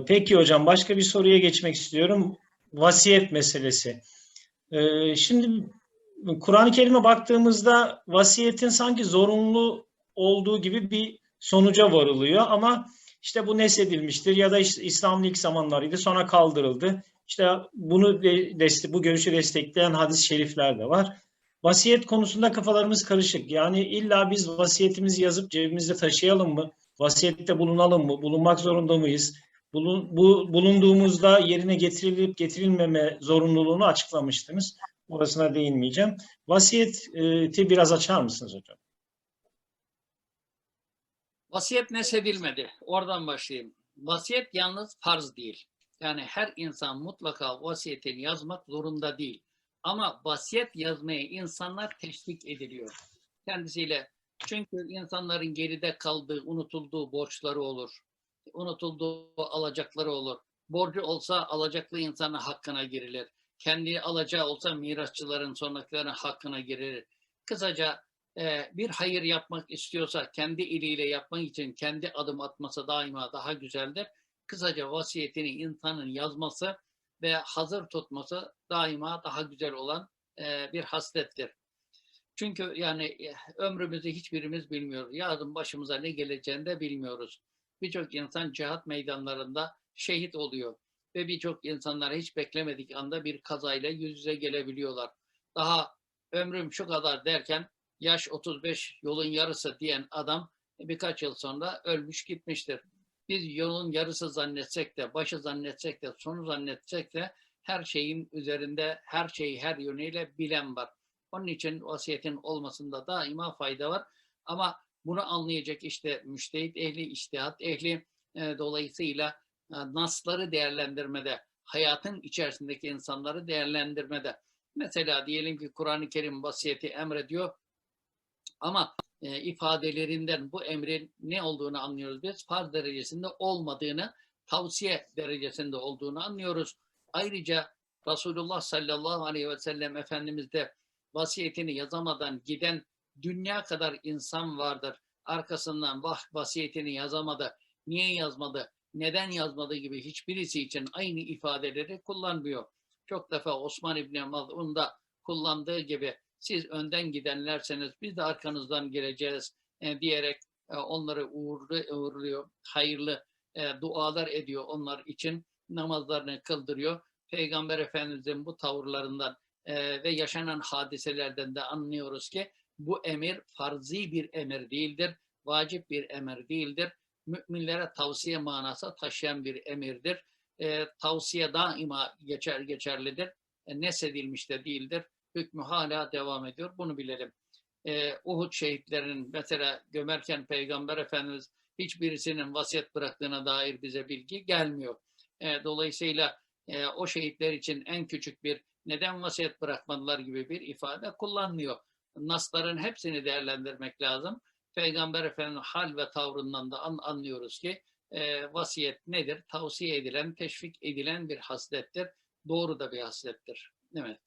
Peki hocam başka bir soruya geçmek istiyorum. Vasiyet meselesi. Ee, Şimdi Kur'an-ı Kerim'e baktığımızda vasiyetin sanki zorunlu olduğu gibi bir sonuca varılıyor ama işte bu nesedilmiştir ya da işte İslam'ın ilk zamanlarıydı sonra kaldırıldı. İşte bunu de, deste, bu görüşü destekleyen hadis-i şerifler de var. Vasiyet konusunda kafalarımız karışık. Yani illa biz vasiyetimizi yazıp cebimizde taşıyalım mı? Vasiyette bulunalım mı? Bulunmak zorunda mıyız? Bulun, bu, bulunduğumuzda yerine getirilip getirilmeme zorunluluğunu açıklamıştınız. Orasına değinmeyeceğim. Vasiyeti biraz açar mısınız hocam? Vasiyet nesedilmedi. Oradan başlayayım. Vasiyet yalnız farz değil. Yani her insan mutlaka vasiyetini yazmak zorunda değil. Ama vasiyet yazmaya insanlar teşvik ediliyor. Kendisiyle çünkü insanların geride kaldığı, unutulduğu borçları olur. Unutulduğu alacakları olur. Borcu olsa alacaklı insanın hakkına girilir. Kendi alacağı olsa mirasçıların sonrakilerin hakkına girilir. Kısaca e, bir hayır yapmak istiyorsa kendi eliyle yapmak için kendi adım atması daima daha güzeldir. Kısaca vasiyetini insanın yazması ve hazır tutması daima daha güzel olan e, bir haslettir. Çünkü yani e, ömrümüzü hiçbirimiz bilmiyoruz. Yarın başımıza ne geleceğini de bilmiyoruz. Birçok insan cihat meydanlarında şehit oluyor ve birçok insanlar hiç beklemedik anda bir kazayla yüz yüze gelebiliyorlar. Daha ömrüm şu kadar derken yaş 35 yolun yarısı diyen adam birkaç yıl sonra ölmüş gitmiştir. Biz yolun yarısı zannetsek de, başı zannetsek de, sonu zannetsek de her şeyin üzerinde her şeyi her yönüyle bilen var. Onun için vasiyetin olmasında daima fayda var. Ama bunu anlayacak işte müştehit ehli, iştihat ehli e, dolayısıyla e, nasları değerlendirmede, hayatın içerisindeki insanları değerlendirmede. Mesela diyelim ki Kur'an-ı Kerim vasiyeti emrediyor ama e, ifadelerinden bu emrin ne olduğunu anlıyoruz biz. Farz derecesinde olmadığını, tavsiye derecesinde olduğunu anlıyoruz. Ayrıca Resulullah sallallahu aleyhi ve sellem Efendimiz de vasiyetini yazamadan giden dünya kadar insan vardır. Arkasından vah vasiyetini yazamadı, niye yazmadı, neden yazmadı gibi hiçbirisi için aynı ifadeleri kullanmıyor. Çok defa Osman İbni Maz'un da kullandığı gibi siz önden gidenlerseniz biz de arkanızdan geleceğiz e, diyerek e, onları uğurlu, uğurluyor, hayırlı e, dualar ediyor onlar için namazlarını kıldırıyor. Peygamber Efendimiz'in bu tavırlarından e, ve yaşanan hadiselerden de anlıyoruz ki bu emir farzi bir emir değildir, vacip bir emir değildir. Müminlere tavsiye manası taşıyan bir emirdir. E, tavsiye daima geçer geçerlidir. E, nesedilmiş de değildir hükmü hala devam ediyor. Bunu bilelim. Ee, Uhud şehitlerinin mesela gömerken Peygamber Efendimiz hiçbirisinin vasiyet bıraktığına dair bize bilgi gelmiyor. Ee, dolayısıyla e, o şehitler için en küçük bir neden vasiyet bırakmadılar gibi bir ifade kullanmıyor. Nasların hepsini değerlendirmek lazım. Peygamber Efendimiz hal ve tavrından da an, anlıyoruz ki e, vasiyet nedir? Tavsiye edilen, teşvik edilen bir haslettir. Doğru da bir haslettir. Evet.